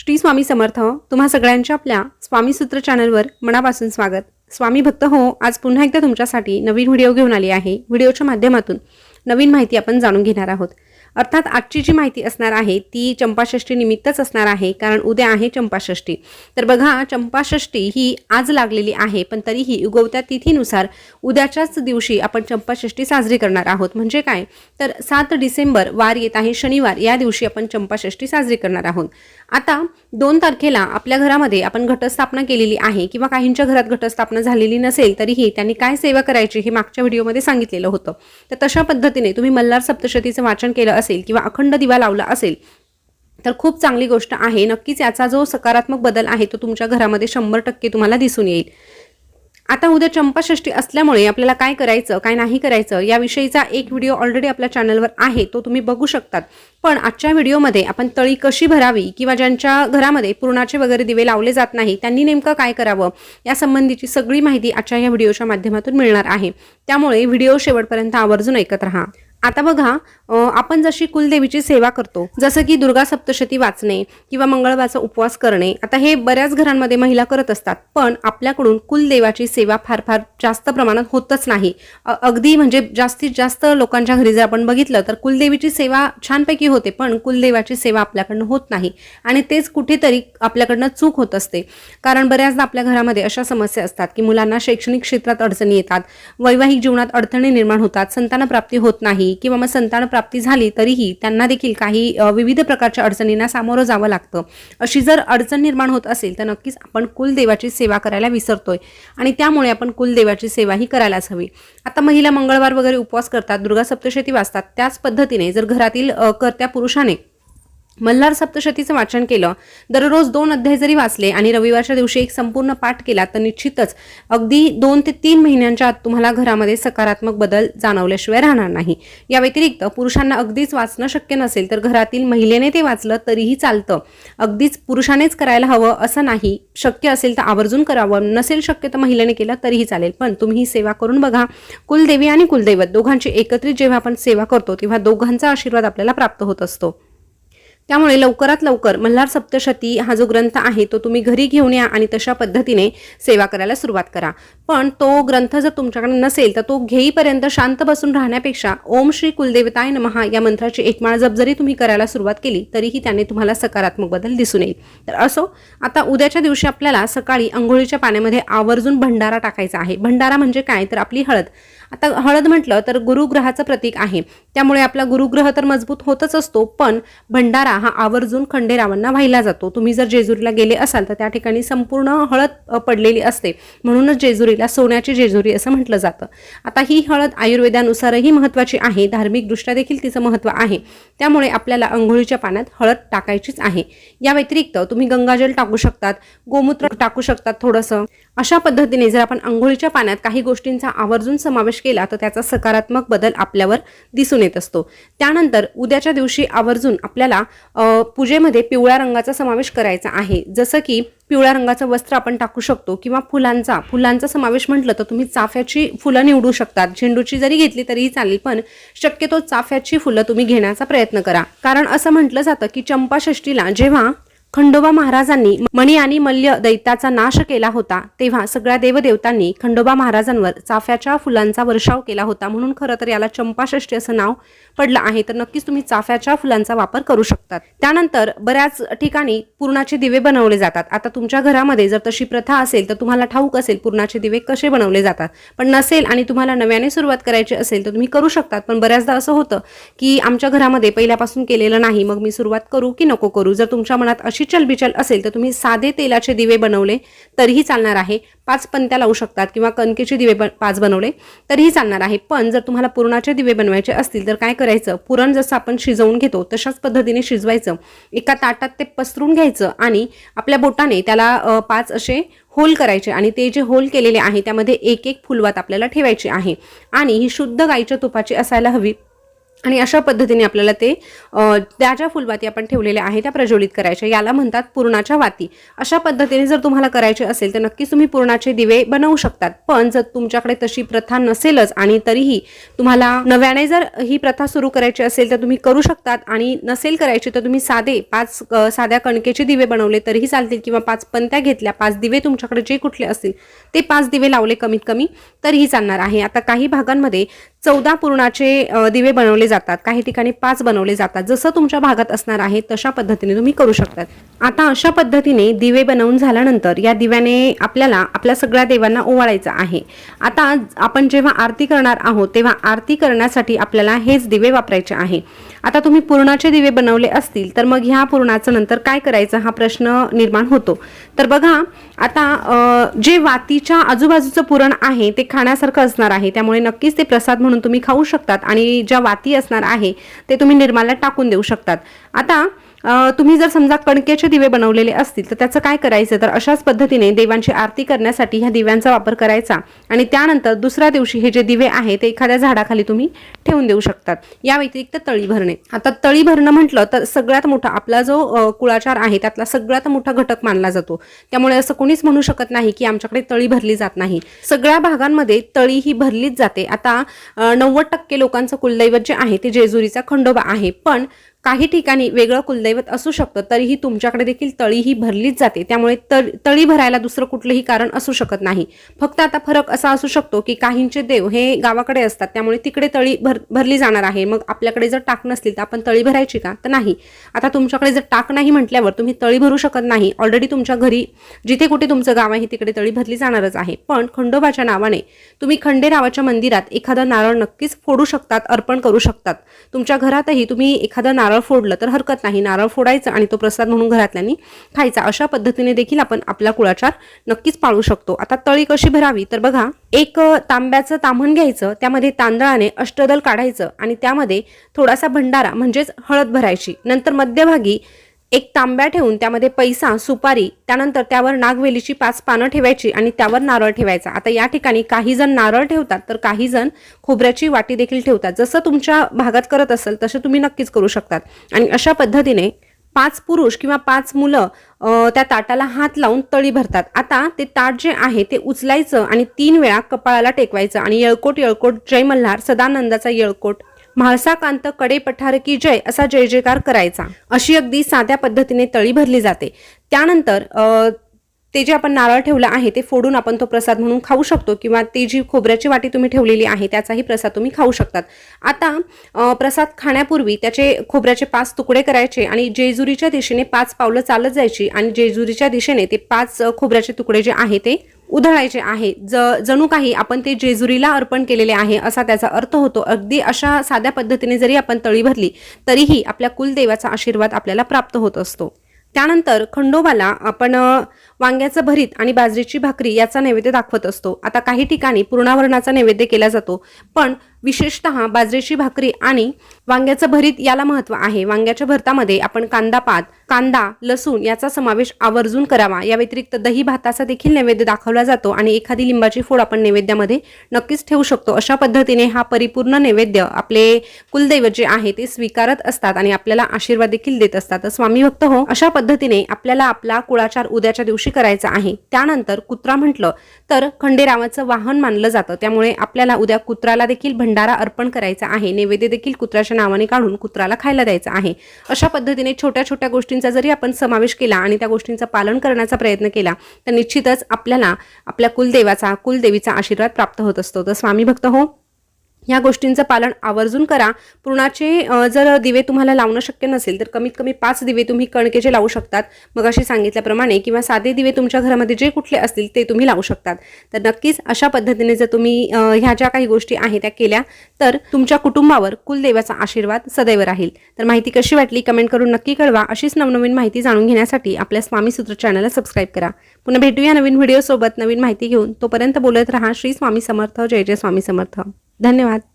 श्री स्वामी समर्थ तुम्हा सगळ्यांच्या आपल्या स्वामी सूत्र चॅनलवर मनापासून स्वागत. स्वामी भक्त हो आज पुन्हा एकदा तुमच्यासाठी नवीन व्हिडिओ घेऊन आली आहे. व्हिडिओच्या माध्यमातून नवीन माहिती आपण जाणून घेणार आहोत. अर्थात आजची जी माहिती असणार आहे ती चंपाषष्ठी निमित्तच असणार आहे कारण उद्या आहे चंपाषष्ठी. तर बघा चंपाषष्ठी ही आज लागलेली आहे पण तरीही उगवत्या तिथीनुसार उद्याच्याच दिवशी आपण चंपाषष्ठी साजरी करणार आहोत. म्हणजे काय? तर सात डिसेंबर वार येत आहे शनिवार या दिवशी आपण चंपाषष्ठी साजरी करणार आहोत. आता दोन तारखेला आपल्या घरामध्ये आपण घटस्थापना केलेली आहे किंवा काहींच्या घरात घटस्थापना झालेली नसेल तरीही त्यांनी काय सेवा करायची हे मागच्या व्हिडिओमध्ये सांगितलेलं होतं. तर तशा पद्धतीने तुम्ही मल्हार सप्तशतीचं वाचन केलं असेल किंवा अखंड दिवा लावला असेल तर खूप चांगली गोष्ट आहे. नक्कीच याचा जो सकारात्मक बदल आहे तो तुमच्या घरामध्ये शंभर टक्के तुम्हाला दिसून येईल. आता उद्या चंपाषष्ठी असल्यामुळे आपल्याला काय करायचं काय नाही करायचं याविषयीचा एक व्हिडिओ ऑलरेडी आपल्या चॅनलवर आहे तो तुम्ही बघू शकतात. पण आजच्या व्हिडिओमध्ये आपण तळी कशी भरावी किंवा ज्यांच्या घरामध्ये पुरणाचे वगैरे दिवे लावले जात नाही त्यांनी नेमकं काय करावं या संबंधीची सगळी माहिती आजच्या या व्हिडिओच्या माध्यमातून मिळणार आहे. त्यामुळे व्हिडिओ शेवटपर्यंत आवर्जून ऐकत राहा. आता बघा आपण जशी कुलदेवीची सेवा करतो जसं की दुर्गा सप्तशती वाचणे किंवा मंगळवारचा उपवास करणे आता हे बऱ्याच घरांमध्ये महिला करत असतात पण आपल्याकडून कुलदेवाची सेवा फार फार जास्त प्रमाणात होतच नाही. अगदी म्हणजे जास्तीत जास्त लोकांच्या घरी जर आपण बघितलं तर कुलदेवीची सेवा छानपैकी होते पण कुलदेवाची सेवा आपल्याकडनं होत नाही. आणि तेच कुठेतरी आपल्याकडनं चूक होत असते. कारण बऱ्याचदा आपल्या घरामध्ये अशा समस्या असतात की मुलांना शैक्षणिक क्षेत्रात अडचणी येतात वैवाहिक जीवनात अडथळे निर्माण होतात संतानप्राप्ती होत नाही किंवा मग संतानप्राप्ती प्राप्ती झाली तरीही त्यांना देखील काही विविध प्रकारच्या अडचणींना सामोरं जावं लागतं. अशी जर अडचण निर्माण होत असेल तर नक्कीच आपण कुलदेवाची सेवा करायला विसरतोय. आणि त्यामुळे आपण कुलदेवाची सेवाही करायलाच हवी. आता महिला मंगळवार वगैरे उपवास करतात दुर्गा सप्तशती वाचतात त्याच पद्धतीने जर घरातील करत्या कर्त्या पुरुषाने मल्हार सप्तशतीचं वाचन केलं दररोज दोन अध्याय जरी वाचले आणि रविवारच्या दिवशी एक संपूर्ण पाठ केला तर निश्चितच अगदी दोन ते तीन महिन्यांच्या आत तुम्हाला घरामध्ये सकारात्मक बदल जाणवल्याशिवाय राहणार नाही. या व्यतिरिक्त पुरुषांना अगदीच वाचणं शक्य नसेल तर घरातील महिलेने ते वाचलं तरीही चालतं. अगदीच पुरुषानेच करायला हवं असं नाही शक्य असेल तर आवर्जून करावं नसेल शक्य तर महिलेने केलं तरीही चालेल. पण तुम्ही ही सेवा करून बघा. कुलदेवी आणि कुलदैवत दोघांची एकत्रित जेव्हा आपण सेवा करतो तेव्हा दोघांचा आशीर्वाद आपल्याला प्राप्त होत असतो. त्यामुळे लवकरात लवकर मल्हार सप्तशती हा जो ग्रंथ आहे तो तुम्ही घरी घेऊन या आणि तशा पद्धतीने सेवा करायला सुरुवात करा. पण तो ग्रंथ जर तुमच्याकडे नसेल तर तो घेईपर्यंत शांत बसून राहण्यापेक्षा ओम श्री कुलदेवताय नमहा या मंत्राची एकमाळ जप जरी तुम्ही करायला सुरुवात केली तरीही त्याने तुम्हाला सकारात्मक बदल दिसून येईल. तर असो आता उद्याच्या दिवशी आपल्याला सकाळी आंघोळीच्या पाण्यामध्ये आवर्जून भंडारा टाकायचा आहे. भंडारा म्हणजे काय? तर आपली हळद. आता हळद म्हटलं तर गुरुग्रहाचं प्रतीक आहे. त्यामुळे आपला गुरुग्रह तर मजबूत होतच असतो पण भंडारा हा आवर्जून खंडेरावांना वाहिला जातो. तुम्ही जर जेजुरीला गेले असाल तर त्या ठिकाणी संपूर्ण हळद पडलेली असते. म्हणूनच जेजुरीला सोन्याची जेजुरी असं म्हटलं जातं. आता ही हळद आयुर्वेदानुसारही महत्त्वाची आहे. धार्मिकदृष्ट्या देखील तिचं महत्त्व आहे. त्यामुळे आपल्याला अंघोळीच्या पाण्यात हळद टाकायचीच आहे. या व्यतिरिक्त तुम्ही गंगाजल टाकू शकतात गोमूत्र टाकू शकतात थोडंसं. अशा पद्धतीने जर आपण आंघोळीच्या पाण्यात काही गोष्टींचा आवर्जून समावेश केला तर त्याचा सकारात्मक बदल आपल्यावर दिसून येत असतो. त्यानंतर उद्याच्या दिवशी आवर्जून आपल्याला पूजेमध्ये पिवळ्या रंगाचा समावेश करायचा आहे. जसं की पिवळ्या रंगाचं वस्त्र आपण टाकू शकतो किंवा फुलांचा. फुलांचा समावेश म्हटलं तर तुम्ही चाफ्याची फुलं निवडू शकतात. झेंडूची जरी घेतली तरीही चालेल पण शक्यतो चाफ्याची फुलं तुम्ही घेण्याचा प्रयत्न करा. कारण असं म्हटलं जातं की चंपाषष्ठीला जेव्हा खंडोबा महाराजांनी मणी आणि मल्य दैत्याचा नाश केला होता तेव्हा सगळ्या देवदेवतांनी खंडोबा महाराजांवर चाफ्याच्या फुलांचा वर्षाव केला होता म्हणून खरं तर याला चंपाषष्ठी असं नाव पडलं आहे. तर नक्कीच तुम्ही चाफ्याच्या फुलांचा वापर करू शकतात. त्यानंतर बऱ्याच ठिकाणी पूर्णाचे दिवे बनवले जातात. आता तुमच्या घरामध्ये जर तशी प्रथा असेल तर तुम्हाला ठाऊक असेल पूर्णाचे दिवे कसे बनवले जातात. पण नसेल आणि तुम्हाला नव्याने सुरुवात करायची असेल तर तुम्ही करू शकतात. पण बऱ्याचदा असं होतं की आमच्या घरामध्ये पहिल्यापासून केलेलं नाही मग मी सुरुवात करू की नको करू? जर तुमच्या मनात अशी चलबिचल असेल तर तुम्ही साधे तेलाचे दिवे बनवले तरीही चालणार आहे. पाच पंत्या लावू शकतात किंवा कणकेचे दिवे बन पाच बनवले तरीही चालणार आहे. पण जर तुम्हाला पुरणाचे दिवे बनवायचे असतील तर काय करायचं? पुरण जसं आपण शिजवून घेतो तशाच पद्धतीने शिजवायचं. एका ताटात ते पसरून घ्यायचं आणि आपल्या बोटाने त्याला पाच असे होल करायचे आणि ते जे होल केलेले आहे त्यामध्ये एक एक फुलवात आपल्याला ठेवायची आहे. आणि ही शुद्ध गाईच्या तुपाची असायला हवी. आणि अशा पद्धतीने आपल्याला ते त्या ज्या फुलवाती आपण ठेवलेल्या आहेत त्या प्रज्वलित करायच्या. याला म्हणतात पूर्णाच्या वाती. अशा पद्धतीने जर तुम्हाला करायचे असेल तर नक्कीच तुम्ही पूर्णाचे दिवे बनवू शकतात. पण जर तुमच्याकडे तशी प्रथा नसेलच आणि तरीही तुम्हाला नव्याने जर ही प्रथा सुरू करायची असेल तर तुम्ही करू शकतात. आणि नसेल करायची तर तुम्ही साधे पाच साध्या कणकेचे दिवे बनवले तरीही चालतील किंवा पाच पंत्या घेतल्या पाच दिवे तुमच्याकडे जे कुठले असतील ते पाच दिवे लावले कमीत कमी तरीही चालणार आहे. आता काही भागांमध्ये चौदा पूर्णाचे दिवे बनवले जातात. काही ठिकाणी पाच बनवले जातात. जसं तुमच्या भागात असणार आहे तशा पद्धतीने तुम्ही करू शकतात. आता अशा पद्धतीने दिवे बनवून झाल्यानंतर या दिव्याने आपल्याला आपल्या सगळ्या देवांना ओवाळायचं आहे. आता आपण जेव्हा आरती करणार आहोत तेव्हा आरती करण्यासाठी आपल्याला हेच दिवे वापरायचे आहे. आता तुम्ही पूर्णाचे दिवे बनवले असतील तर मग ह्या पूर्णाचं नंतर काय करायचं हा प्रश्न निर्माण होतो. तर बघा आता जे वातीच्या आजूबाजूचं पुरण आहे ते खाण्यासारखं असणार आहे. त्यामुळे नक्कीच ते प्रसाद म्हणून तुम्ही खाऊ शकतात आणि ज्या वाती असणार आहे ते तुम्ही निर्माला टाकून देऊ शकतात. आता तुम्ही जर समजा कणकेचे दिवे बनवलेले असतील तर त्याचं काय करायचं? तर अशाच पद्धतीने देवांची आरती करण्यासाठी ह्या दिव्यांचा वापर करायचा. आणि त्यानंतर दुसऱ्या दिवशी हे जे दिवे आहे ते एखाद्या झाडाखाली तुम्ही ठेवून देऊ शकतात. या व्यतिरिक्त तळी भरणे. आता तळी भरणं म्हटलं तर सगळ्यात मोठा आपला जो कुळाचार आहे त्यातला सगळ्यात मोठा घटक मानला जातो. त्यामुळे असं कोणीच म्हणू शकत नाही की आमच्याकडे तळी भरली जात नाही. सगळ्या भागांमध्ये तळी ही भरलीच जाते. आता नव्वद टक्के लोकांचं कुलदैवत जे आहे ते जेजुरीचा खंडोबा आहे. पण काही ठिकाणी वेगळं कुलदैवत असू शकतं तरीही तुमच्याकडे देखील तळी ही भरलीच जाते. त्यामुळे तळ तळी भरायला दुसरं कुठलंही कारण असू शकत नाही. फक्त आता फरक असा असू शकतो की काहींचे देव हे गावाकडे असतात त्यामुळे तिकडे तळी भर भरली जाणार आहे. मग आपल्याकडे जर टाक नसतील तर आपण तळी भरायची का? तर नाही. आता तुमच्याकडे जर टाक नाही म्हटल्यावर तुम्ही तळी भरू शकत नाही. ऑलरेडी तुमच्या घरी जिथे कुठे तुमचं गाव आहे तिकडे तळी भरली जाणारच आहे. पण खंडोबाच्या नावाने तुम्ही खंडेरावाच्या मंदिरात एखादं नारळ नक्कीच फोडू शकतात अर्पण करू शकतात. तुमच्या घरातही तुम्ही एखादं नारळ नारळ फोडलं तर हरकत नाही. नारळ फोडायचं आणि तो प्रसाद म्हणून घरातल्यांनी खायचा. अशा पद्धतीने देखील आपण आपला कुळाचार नक्कीच पाळू शकतो. आता तळी कशी भरावी? तर बघा एक तांब्याचं ताम्हण घ्यायचं त्यामध्ये तांदळाने अष्टदल काढायचं आणि त्यामध्ये थोडासा भंडारा म्हणजेच हळद भरायची. नंतर मध्यभागी एक तांब्या ठेवून त्यामध्ये पैसा सुपारी त्यानंतर त्यावर नागवेलीची पाच पानं ठेवायची आणि त्यावर नारळ ठेवायचा. आता या ठिकाणी काही जण नारळ ठेवतात तर काही जण खोबऱ्याची वाटी देखील ठेवतात. जसं तुमच्या भागात करत असेल तसं तुम्ही नक्कीच करू शकतात. आणि अशा पद्धतीने पाच पुरुष किंवा पाच मुलं त्या ताटाला हात लावून तळी भरतात. आता ते ताट जे आहे ते उचलायचं आणि तीन वेळा कपाळाला टेकवायचं आणि येळकोट येळकोट जय मल्हार सदानंदाचा येळकोट म्हाळसाकांत कडे पठार की जय असा जय जयकार करायचा. अशी अगदी साध्या पद्धतीने तळी भरली जाते. त्यानंतर ते जे आपण नारळ ठेवलं आहे ते फोडून आपण तो प्रसाद म्हणून खाऊ शकतो किंवा ती जी खोबऱ्याची वाटी तुम्ही ठेवलेली आहे त्याचाही प्रसाद तुम्ही खाऊ शकतात. आता प्रसाद खाण्यापूर्वी त्याचे खोबऱ्याचे पाच तुकडे करायचे आणि जेजुरीच्या दिशेने पाच पावलं चालत जायची आणि जेजुरीच्या दिशेने ते पाच खोबऱ्याचे तुकडे जे आहे ते उधळायचे आहे. ज जणू काही आपण ते जेजुरीला अर्पण केलेले आहे असा त्याचा अर्थ होतो. अगदी अशा साध्या पद्धतीने जरी आपण तळी भरली तरीही आपल्या कुलदेवाचा आशीर्वाद आपल्याला प्राप्त होत असतो. त्यानंतर खंडोबाला आपण वांग्याचं भरीत आणि बाजरीची भाकरी याचा नैवेद्य दाखवत असतो. आता काही ठिकाणी पूर्णावरणाचा नैवेद्य केला जातो. पण विशेषतः बाजरीची भाकरी आणि वांग्याचं भरीत याला महत्त्व आहे. वांग्याच्या भरतामध्ये आपण कांदा पात कांदा लसूण याचा समावेश आवर्जून करावा. या व्यतिरिक्त दही भाताचा देखील नैवेद्य दाखवला जातो आणि एखादी लिंबाची फोड आपण नैवेद्यामध्ये नक्कीच ठेवू शकतो. अशा पद्धतीने हा परिपूर्ण नैवेद्य आपले कुलदैव जे आहे ते स्वीकारत असतात आणि आपल्याला आशीर्वाद देखील देत असतात. तर स्वामी भक्त हो अशा पद्धतीने आपल्याला आपला कुळाचार उद्याच्या दिवशी करायचा आहे. त्यानंतर कुत्रा म्हटलं तर खंडेरावाचं वाहन मानलं जातं. त्यामुळे आपल्याला उद्या कुत्राला देखील भंडारा अर्पण करायचा आहे. नैवेद्य देखील कुत्र्याच्या नावाने काढून कुत्राला खायला द्यायचा आहे. अशा पद्धतीने छोट्या छोट्या गोष्टींचा जरी आपण समावेश केला आणि त्या गोष्टींचा पालन करण्याचा प्रयत्न केला तर निश्चितच आपल्याला आपल्या कुलदेवाचा कुलदेवीचा आशीर्वाद प्राप्त होत असतो. तर स्वामी भक्त हो या गोष्टींचं पालन आवर्जून करा. पूर्णाचे जर दिवे तुम्हाला लावणं शक्य नसेल तर कमीत कमी पाच दिवे तुम्ही कणकेचे लावू शकतात. मग अशी सांगितल्याप्रमाणे किंवा साधे दिवे तुमच्या घरामध्ये जे कुठले असतील ते तुम्ही लावू शकतात. तर नक्कीच अशा पद्धतीने जर तुम्ही ह्या ज्या काही गोष्टी आहेत त्या केल्या तर तुमच्या कुटुंबावर कुलदेवाचा आशीर्वाद सदैव राहील. तर माहिती कशी वाटली कमेंट करून नक्की कळवा. अशीच नवनवीन माहिती जाणून घेण्यासाठी आपल्या स्वामी सूत्र चॅनलला सबस्क्राईब करा. पुन्हा भेटूया नवीन व्हिडिओसोबत नवीन माहिती घेऊन. तोपर्यंत बोलत रहा. श्री स्वामी समर्थ. जय जय स्वामी समर्थ. धन्यवाद.